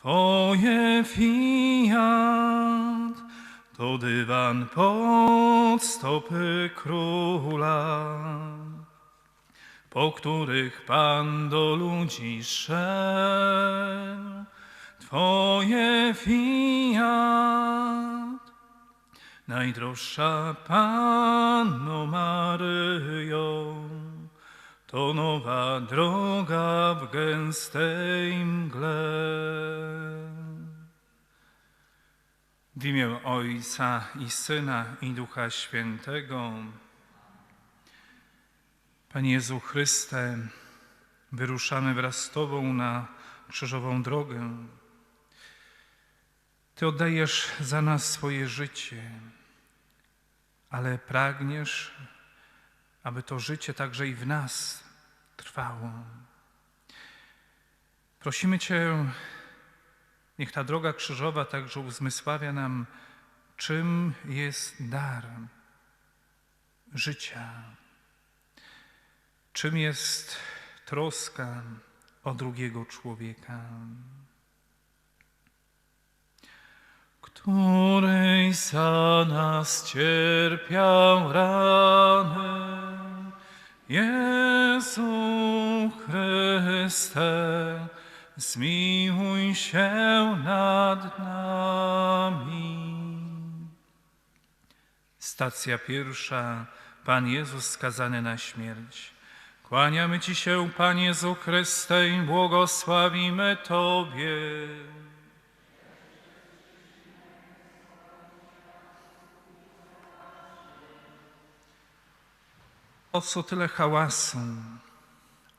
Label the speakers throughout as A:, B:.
A: Twoje fiat to dywan pod stopy króla, po których Pan do ludzi szedł. Twoje fiat, najdroższa Panno Maryjo, to nowa droga w gęstej mgle. W imię Ojca i Syna i Ducha Świętego. Panie Jezu Chryste, wyruszamy wraz z Tobą na krzyżową drogę. Ty oddajesz za nas swoje życie, ale pragniesz, aby to życie także i w nas trwało. Prosimy Cię, niech ta droga krzyżowa także uzmysławia nam, czym jest dar życia, czym jest troska o drugiego człowieka. Której za nas cierpiał rany, Jezu Chryste, zmiłuj się nad nami. Stacja pierwsza. Pan Jezus skazany na śmierć. Kłaniamy Ci się, Panie Jezu Chryste, i błogosławimy Tobie. O co tyle hałasu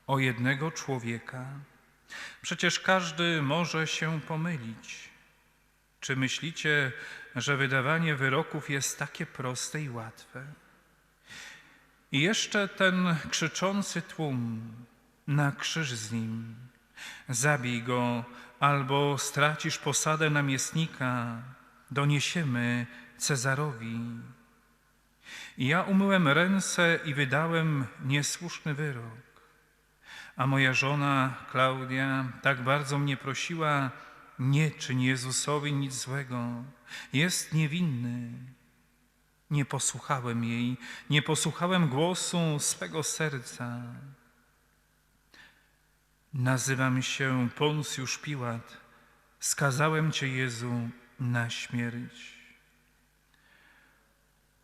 A: o jednego człowieka? Przecież każdy może się pomylić. Czy myślicie, że wydawanie wyroków jest takie proste i łatwe? I jeszcze ten krzyczący tłum na krzyż z nim. Zabij go, albo stracisz posadę namiestnika. Doniesiemy Cezarowi. I ja umyłem ręce i wydałem niesłuszny wyrok. A moja żona Klaudia tak bardzo mnie prosiła, nie czyń Jezusowi nic złego, jest niewinny. Nie posłuchałem jej, nie posłuchałem głosu swego serca. Nazywam się Poncjusz Piłat, skazałem Cię, Jezu, na śmierć.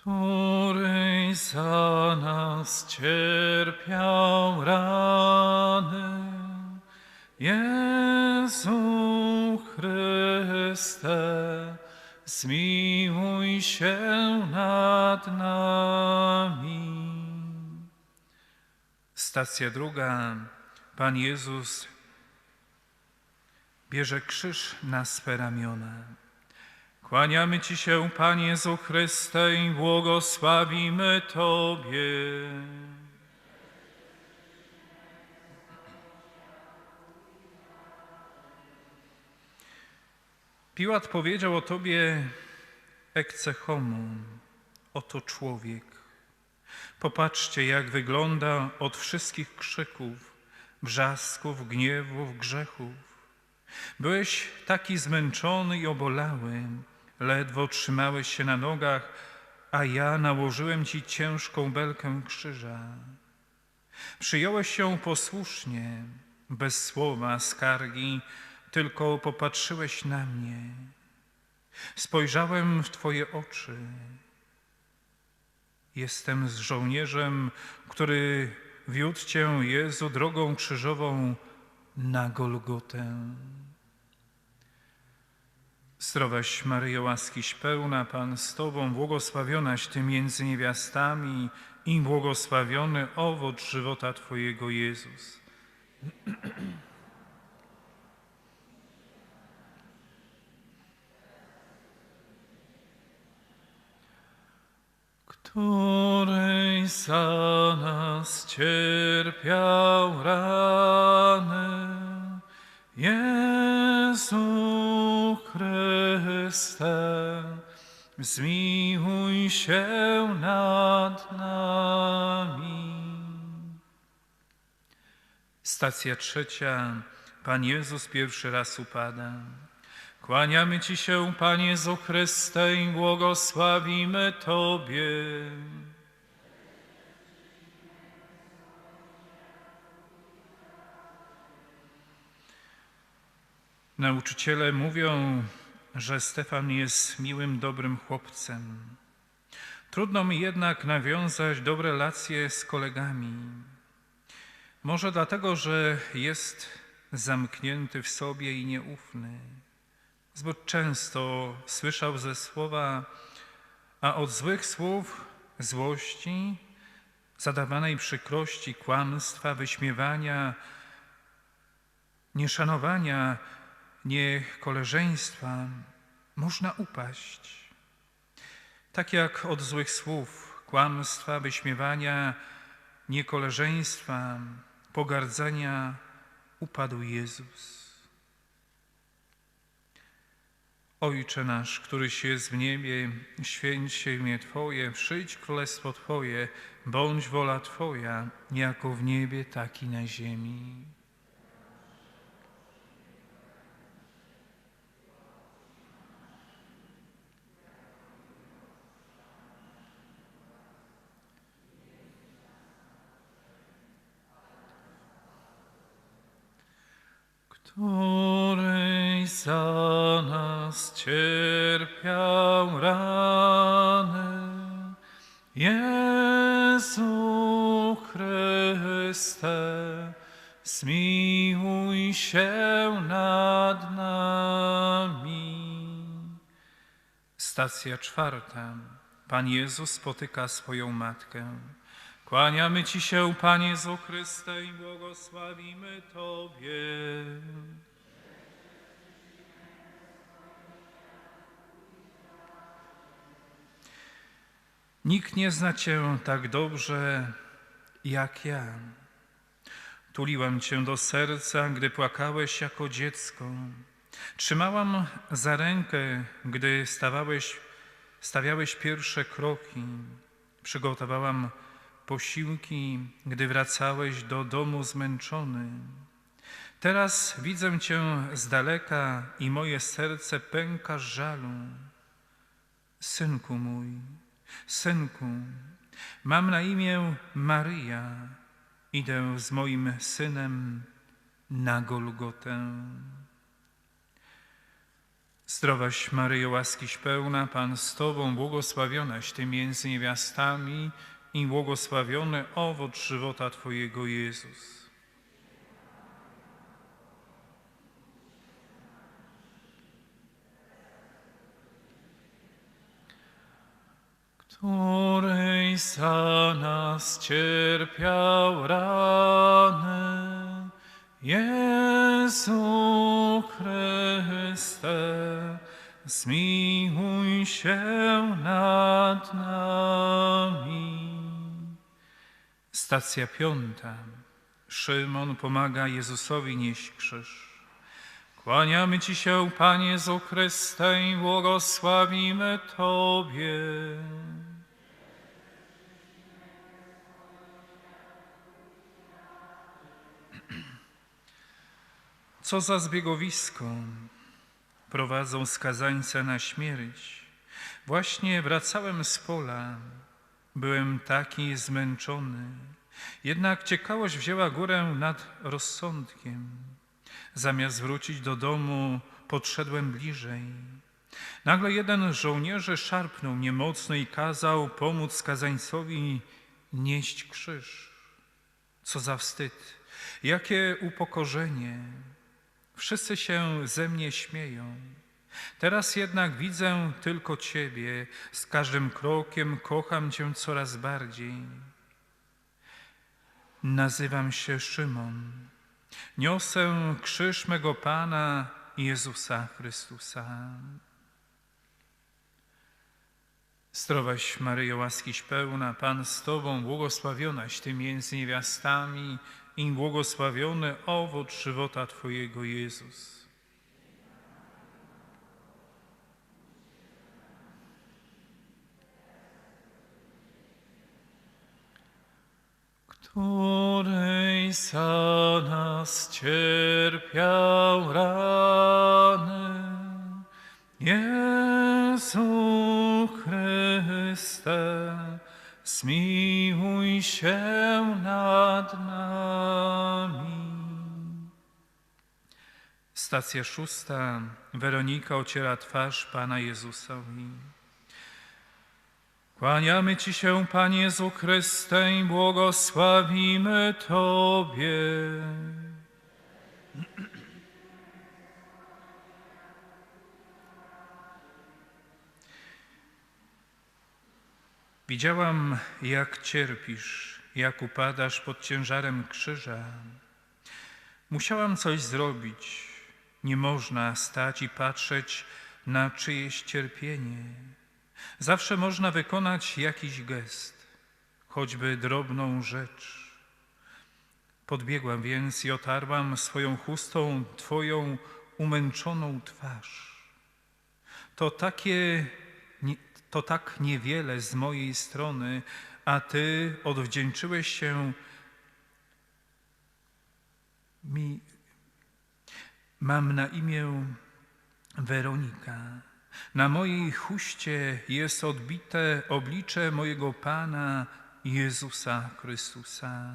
A: Któryś za nas cierpiał rany, Jezu Chryste, zmiłuj się nad nami. Stacja druga. Pan Jezus bierze krzyż na swe ramiona. Kłaniamy Ci się, Panie Jezu Chryste, i błogosławimy Tobie. Piłat powiedział o Tobie ecce homo, oto człowiek. Popatrzcie, jak wygląda od wszystkich krzyków, wrzasków, gniewów, grzechów. Byłeś taki zmęczony i obolały, ledwo trzymałeś się na nogach, a ja nałożyłem ci ciężką belkę krzyża. Przyjąłeś się posłusznie, bez słowa skargi, tylko popatrzyłeś na mnie. Spojrzałem w Twoje oczy. Jestem z żołnierzem, który wiódł Cię, Jezu, drogą krzyżową na Golgotę. Zdrowaś Maryjo, łaskiś pełna, Pan z Tobą, błogosławionaś Ty między niewiastami i błogosławiony owoc żywota Twojego Jezus. której za nas cierpiał rany. Jezu Chryste, zmiłuj się nad nami. Stacja trzecia. Pan Jezus pierwszy raz upada. Kłaniamy Ci się, Panie Jezu Chryste, i błogosławimy Tobie. Nauczyciele mówią, że Stefan jest miłym, dobrym chłopcem. Trudno mi jednak nawiązać dobre relacje z kolegami. Może dlatego, że jest zamknięty w sobie i nieufny. Zbyt często słyszał ze słowa, a od złych słów złości, zadawanej przykrości, kłamstwa, wyśmiewania, nieszanowania, niekoleżeństwa można upaść. Tak jak od złych słów, kłamstwa, wyśmiewania, niekoleżeństwa, pogardzenia upadł Jezus. Ojcze nasz, któryś jest w niebie, święć się imię Twoje, przyjdź królestwo Twoje, bądź wola Twoja, jako w niebie, tak i na ziemi. Której za nas cierpiał rany. Jezu Chryste, zmiłuj się nad nami. Stacja czwarta. Pan Jezus spotyka swoją matkę. Kłaniamy Ci się, Panie Jezu Chryste, i błogosławimy Tobie. Nikt nie zna Cię tak dobrze jak ja. Tuliłam Cię do serca, gdy płakałeś jako dziecko. Trzymałam za rękę, gdy stawałeś, stawiałeś pierwsze kroki. Przygotowałam posiłki, gdy wracałeś do domu zmęczony. Teraz widzę Cię z daleka i moje serce pęka żalu. Synku mój, synku, mam na imię Maryja, idę z moim synem na Golgotę. Zdrowaś Maryjo, łaskiś pełna, Pan z Tobą, błogosławionaś Ty między niewiastami i błogosławiony owoc żywota Twojego Jezus. której za nas cierpiał rany. Jezu Chryste, zmiłuj się nad nami. Stacja piąta. Szymon pomaga Jezusowi nieść krzyż. Kłaniamy Ci się, Panie Jezu Chryste, i błogosławimy Tobie. Co za zbiegowisko prowadzą skazańca na śmierć. Właśnie wracałem z pola, byłem taki zmęczony. Jednak ciekawość wzięła górę nad rozsądkiem. Zamiast wrócić do domu, podszedłem bliżej. Nagle jeden z żołnierzy szarpnął mnie mocno i kazał pomóc skazańcowi nieść krzyż. Co za wstyd, jakie upokorzenie. Wszyscy się ze mnie śmieją. Teraz jednak widzę tylko Ciebie, z każdym krokiem kocham Cię coraz bardziej. Nazywam się Szymon. Niosę krzyż mego Pana Jezusa Chrystusa. Zdrowaś Maryjo, łaskiś pełna, Pan z Tobą, błogosławionaś Ty między niewiastami i błogosławiony owoc żywota Twojego Jezus. Której za nas cierpiał rany, Jezu Chryste, zmiłuj się nad nami. Stacja szósta. Weronika ociera twarz Pana Jezusowi. Kłaniamy Ci się, Panie Jezu Chryste, i błogosławimy Tobie. Widziałam, jak cierpisz, jak upadasz pod ciężarem krzyża. Musiałam coś zrobić. Nie można stać i patrzeć na czyjeś cierpienie. Zawsze można wykonać jakiś gest, choćby drobną rzecz. Podbiegłam więc i otarłam swoją chustą Twoją umęczoną twarz. To takie to tak niewiele z mojej strony, a Ty odwdzięczyłeś się mi. Mam na imię Weronika. Na mojej chuście jest odbite oblicze mojego Pana Jezusa Chrystusa.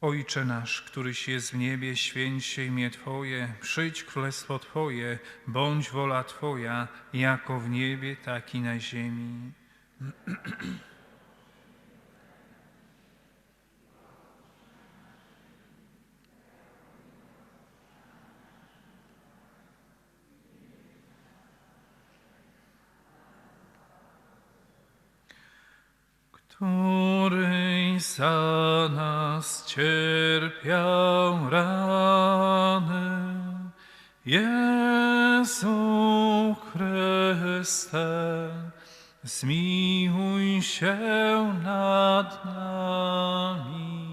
A: Ojcze nasz, któryś jest w niebie, święć się imię Twoje, przyjdź królestwo Twoje, bądź wola Twoja, jako w niebie, tak i na ziemi. Któryś za nas cierpiał rany, Jezu Chryste, zmiłuj się nad nami.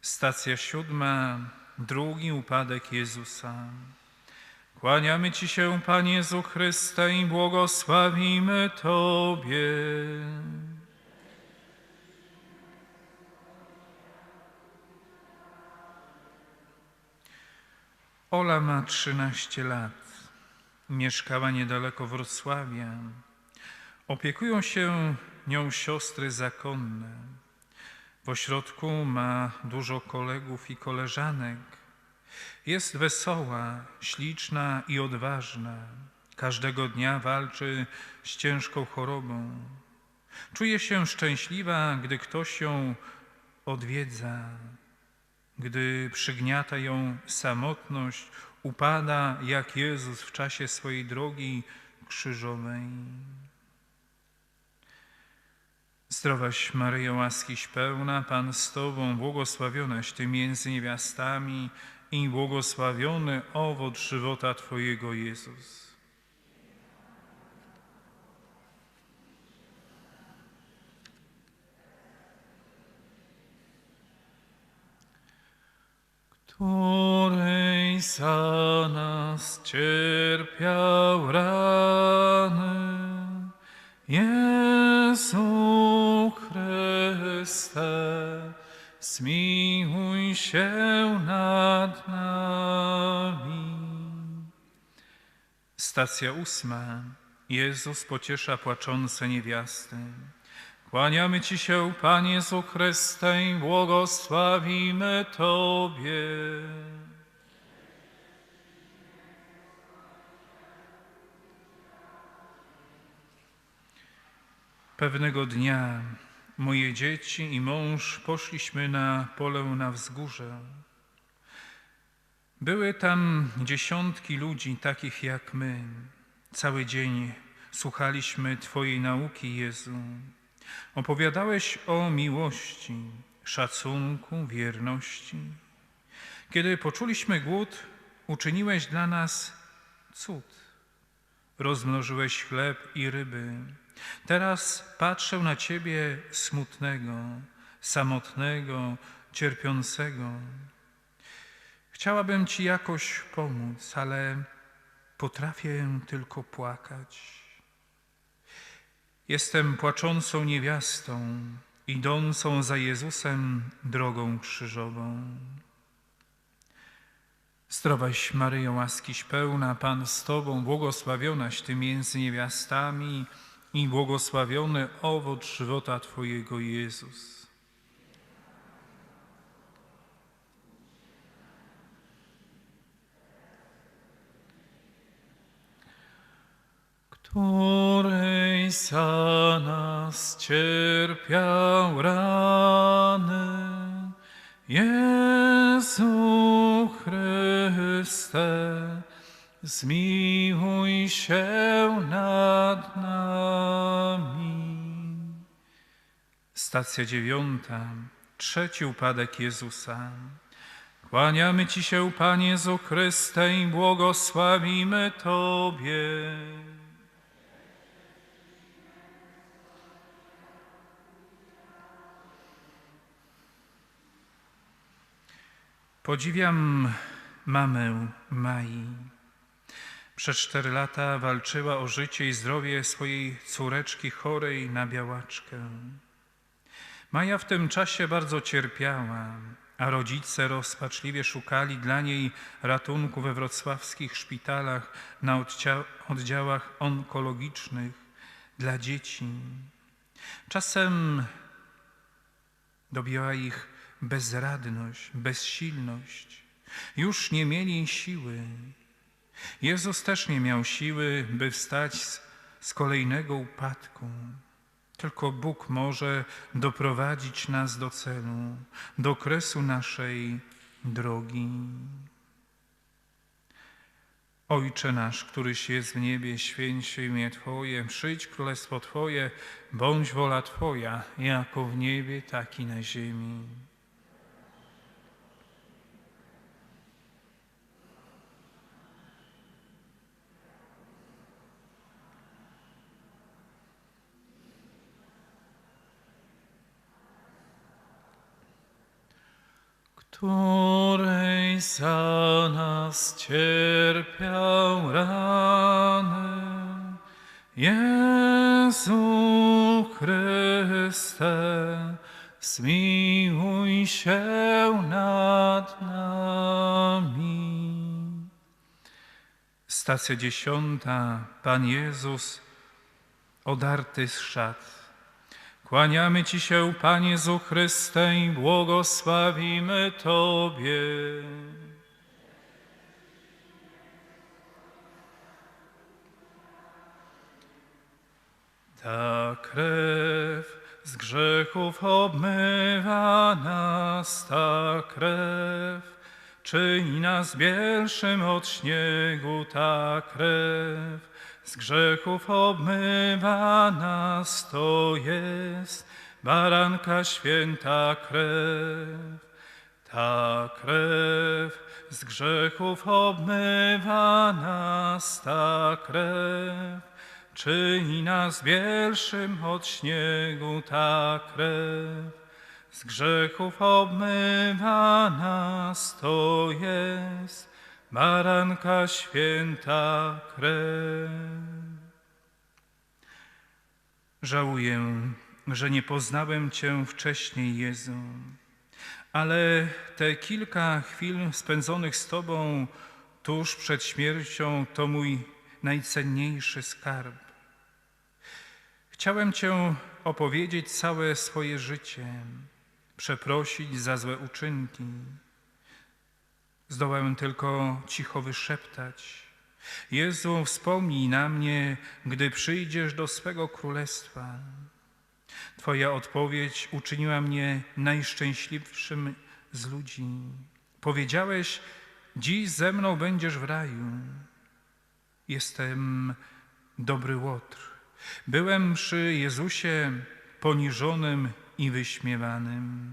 A: Stacja siódma, drugi upadek Jezusa. Kłaniamy Ci się, Panie Jezu Chryste, i błogosławimy Tobie. Ola ma 13 lat. Mieszkała niedaleko Wrocławia. Opiekują się nią siostry zakonne. W ośrodku ma dużo kolegów i koleżanek. Jest wesoła, śliczna i odważna. Każdego dnia walczy z ciężką chorobą. Czuje się szczęśliwa, gdy ktoś ją odwiedza. Gdy przygniata ją samotność, upada jak Jezus w czasie swojej drogi krzyżowej. Zdrowaś Maryjo, łaskiś pełna, Pan z Tobą, błogosławionaś Ty między niewiastami i błogosławiony owoc żywota Twojego Jezus. Której za nas cierpiał rany, Jezu Chryste, się nad nami. Stacja ósma. Jezus pociesza płaczące niewiasty. Kłaniamy Ci się, Panie Chryste, i błogosławimy Tobie. Pewnego dnia moje dzieci i mąż poszliśmy na pole na wzgórze. Były tam dziesiątki ludzi takich jak my. Cały dzień słuchaliśmy Twojej nauki, Jezu. Opowiadałeś o miłości, szacunku, wierności. Kiedy poczuliśmy głód, uczyniłeś dla nas cud. rozmnożyłeś chleb i ryby. Teraz patrzę na Ciebie smutnego, samotnego, cierpiącego. Chciałabym Ci jakoś pomóc, ale potrafię tylko płakać. Jestem płaczącą niewiastą, idącą za Jezusem drogą krzyżową. Zdrowaś Maryjo, łaskiś pełna, Pan z Tobą, błogosławionaś Ty między niewiastami i błogosławiony owoc żywota Twojego Jezus. której za nas cierpiał rany. Jezu Chryste, zmiłuj się nad nami. Stacja dziewiąta, trzeci upadek Jezusa. Kłaniamy Ci się, Panie Jezu Chryste, i błogosławimy Tobie. Podziwiam mamę Mai. Przez cztery lata walczyła o życie i zdrowie swojej córeczki chorej na białaczkę. Maja w tym czasie bardzo cierpiała, a rodzice rozpaczliwie szukali dla niej ratunku we wrocławskich szpitalach na oddziałach onkologicznych dla dzieci. Czasem Dobiła ich bezradność, bezsilność. Już nie mieli siły. Jezus też nie miał siły, by wstać z, z kolejnego upadku. Tylko Bóg może doprowadzić nas do celu, do kresu naszej drogi. Ojcze nasz, któryś jest w niebie, święć się imię Twoje, przyjdź królestwo Twoje, bądź wola Twoja, jako w niebie, tak i na ziemi. Której za nas cierpiał rany. Jezu Chryste, zmiłuj się nad nami. Stacja dziesiąta. Pan Jezus odarty z szat. Kłaniamy Ci się, Panie Jezu Chryste, i błogosławimy Tobie. Ta krew z grzechów obmywa nas, ta krew czyni nas bielszym od śniegu, ta krew z grzechów obmywa nas, to jest baranka święta krew. Ta krew z grzechów obmywa nas, ta krew czyni nas bielszym od śniegu, ta krew z grzechów obmywa nas, to jest baranka święta krew. Żałuję, że nie poznałem Cię wcześniej, Jezu, ale te kilka chwil spędzonych z Tobą tuż przed śmiercią to mój najcenniejszy skarb. Chciałem Cię opowiedzieć całe swoje życie, przeprosić za złe uczynki. Zdołałem tylko cicho wyszeptać. Jezu, wspomnij na mnie, gdy przyjdziesz do swego królestwa. Twoja odpowiedź uczyniła mnie najszczęśliwszym z ludzi. Powiedziałeś, dziś ze mną będziesz w raju. Jestem dobry łotr. Byłem przy Jezusie poniżonym i wyśmiewanym.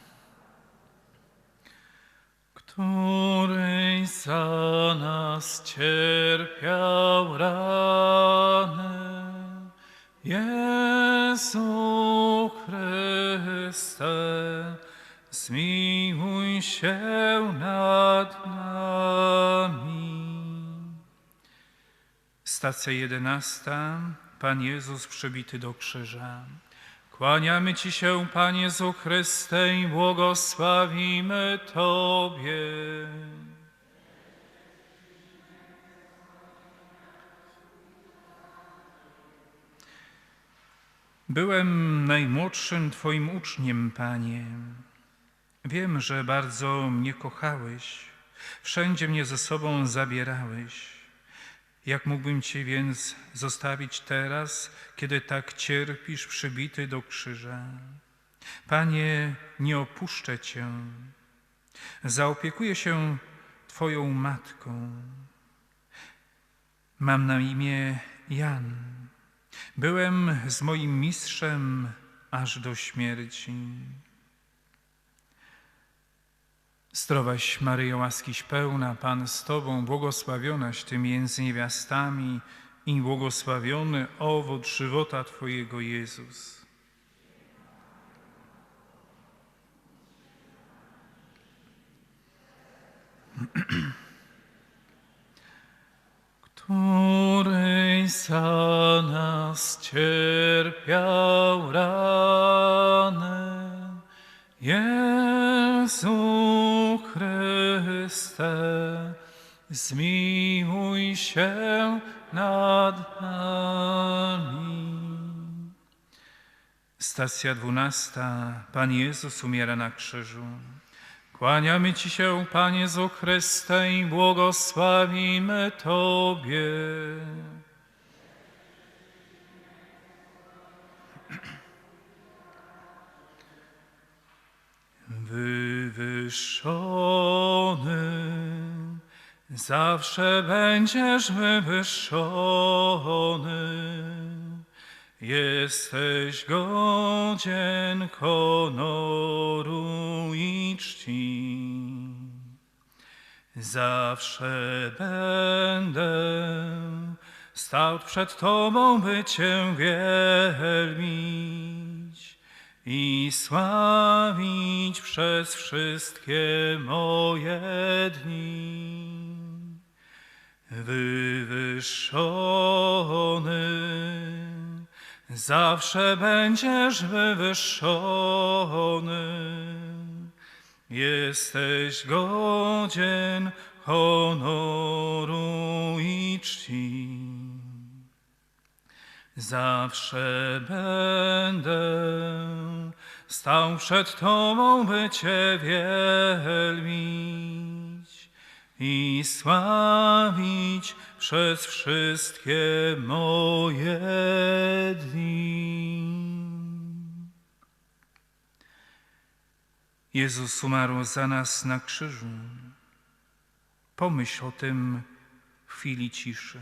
A: Któryś za nas cierpiał ranę. Jezu Chryste, zmiłuj się nad nami. Stacja jedenasta. Pan Jezus przebity do krzyża. Kłaniamy Ci się, Panie Jezu Chryste, i błogosławimy Tobie. Byłem najmłodszym Twoim uczniem, Panie. Wiem, że bardzo mnie kochałeś, wszędzie mnie ze sobą zabierałeś. Jak mógłbym Cię więc zostawić teraz, kiedy tak cierpisz przybity do krzyża? Panie, nie opuszczę Cię. Zaopiekuję się Twoją matką. Mam na imię Jan. Byłem z moim mistrzem aż do śmierci. Zdrowaś Maryjo, łaskiś pełna, Pan z Tobą, błogosławionaś Ty między niewiastami i błogosławiony owoc żywota Twojego Jezus. Który za nas cierpiał ranę, Jezu Chryste, zmiłuj się nad nami. Stacja dwunasta. Pan Jezus umiera na krzyżu. Kłaniamy Ci się, Panie Jezu Chryste, i błogosławimy Tobie. Wywyższony, zawsze będziesz wywyższony. Jesteś godzien honoru i czci. Zawsze będę stał przed Tobą, by Cię wielbić i sławić przez wszystkie moje dni. Wywyższony, zawsze będziesz wywyższony. Jesteś godzien honoru i czci. Zawsze będę stał przed Tobą, by Cię wielbić i sławić przez wszystkie moje dni. Jezus umarł za nas na krzyżu. Pomyśl o tym w chwili ciszy.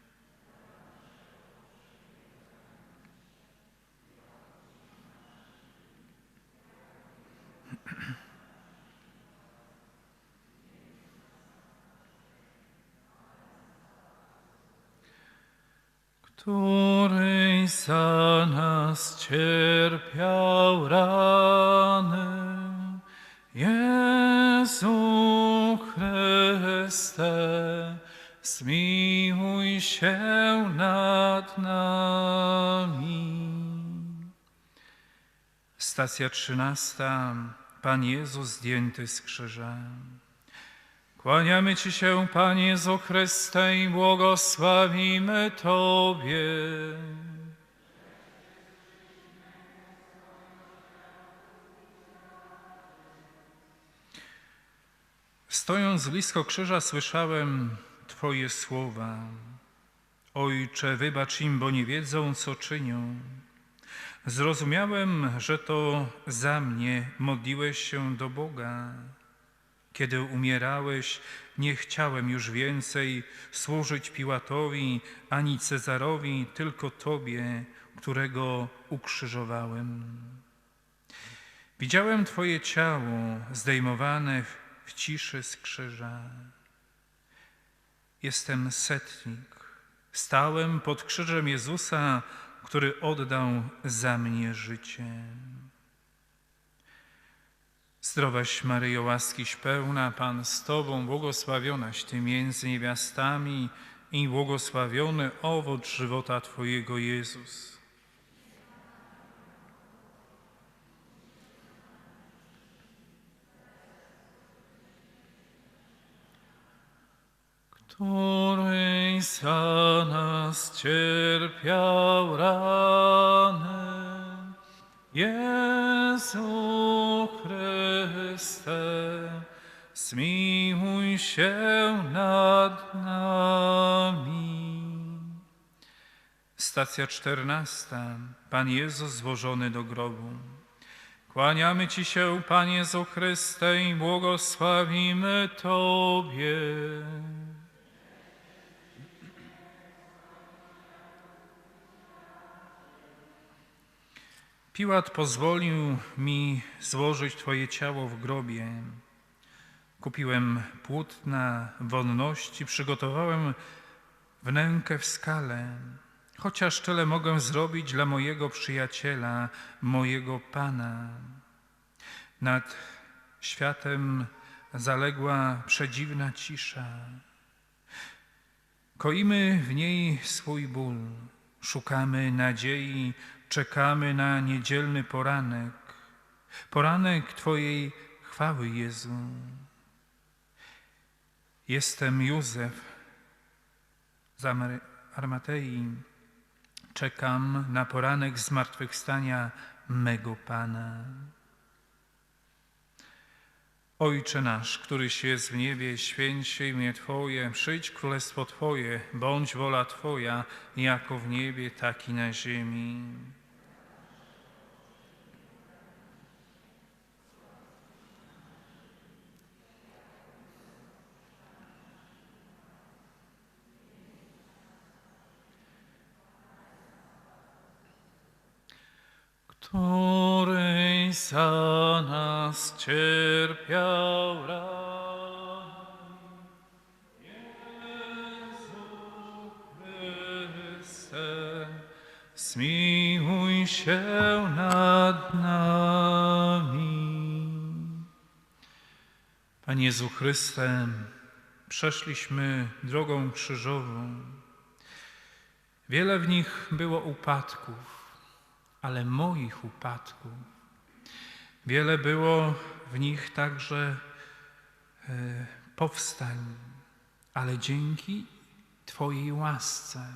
A: Który za nas cierpiał rany. Jezu Chryste, zmiłuj się nad nami. Stacja trzynasta. Pan Jezus zdjęty z krzyża. Kłaniamy Ci się, Panie Jezu Chryste, i błogosławimy Tobie. Stojąc blisko krzyża, słyszałem Twoje słowa. Ojcze, wybacz im, bo nie wiedzą, co czynią. Zrozumiałem, że to za mnie modliłeś się do Boga. Kiedy umierałeś, nie chciałem już więcej służyć Piłatowi ani Cezarowi, tylko Tobie, którego ukrzyżowałem. Widziałem Twoje ciało zdejmowane w- ciszy z krzyża. Jestem setnik. Stałem pod krzyżem Jezusa, który oddał za mnie życie. Zdrowaś Maryjo, łaskiś pełna, Pan z Tobą, błogosławionaś Ty między niewiastami i błogosławiony owoc żywota Twojego Jezus. Który za nas cierpiał ranę, Jezu Chryste, zmiłuj się nad nami. Stacja czternasta. Pan Jezus złożony do grobu. Kłaniamy Ci się, Panie Jezu Chryste, i błogosławimy Tobie. Piłat pozwolił mi złożyć Twoje ciało w grobie. Kupiłem płótna wonności, przygotowałem wnękę w skale, chociaż tyle mogę zrobić dla mojego przyjaciela, mojego Pana. Nad światem zaległa przedziwna cisza. Koimy w niej swój ból, szukamy nadziei, czekamy na niedzielny poranek, poranek Twojej chwały, Jezu. Jestem Józef z Armatei, czekam na poranek zmartwychwstania mego Pana. Ojcze nasz, któryś jest w niebie, święć się imię Twoje, przyjdź królestwo Twoje, bądź wola Twoja, jako w niebie, tak i na ziemi. Który za nas cierpiał Jezu Chryste, zmiłuj się nad nami. Panie Jezu Chryste, przeszliśmy drogą krzyżową. Wiele w nich było upadków ale moich upadków. Wiele było w nich także e, powstań, ale dzięki Twojej łasce.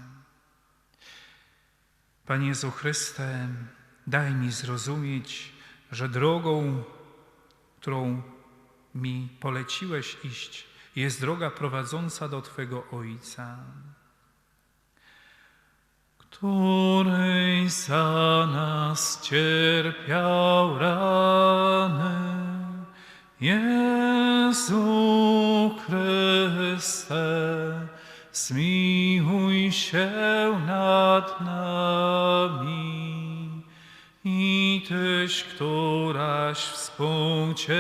A: Panie Jezu Chryste, daj mi zrozumieć, że drogą, którą mi poleciłeś iść, jest droga prowadząca do Twego Ojca której za nas cierpiał ranę. Jezu Chryste, zmiłuj się nad nami. I Tyś, któraś współcierpiała,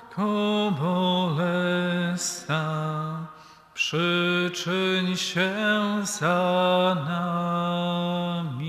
A: tylko bolesna, przyczyń się za nami.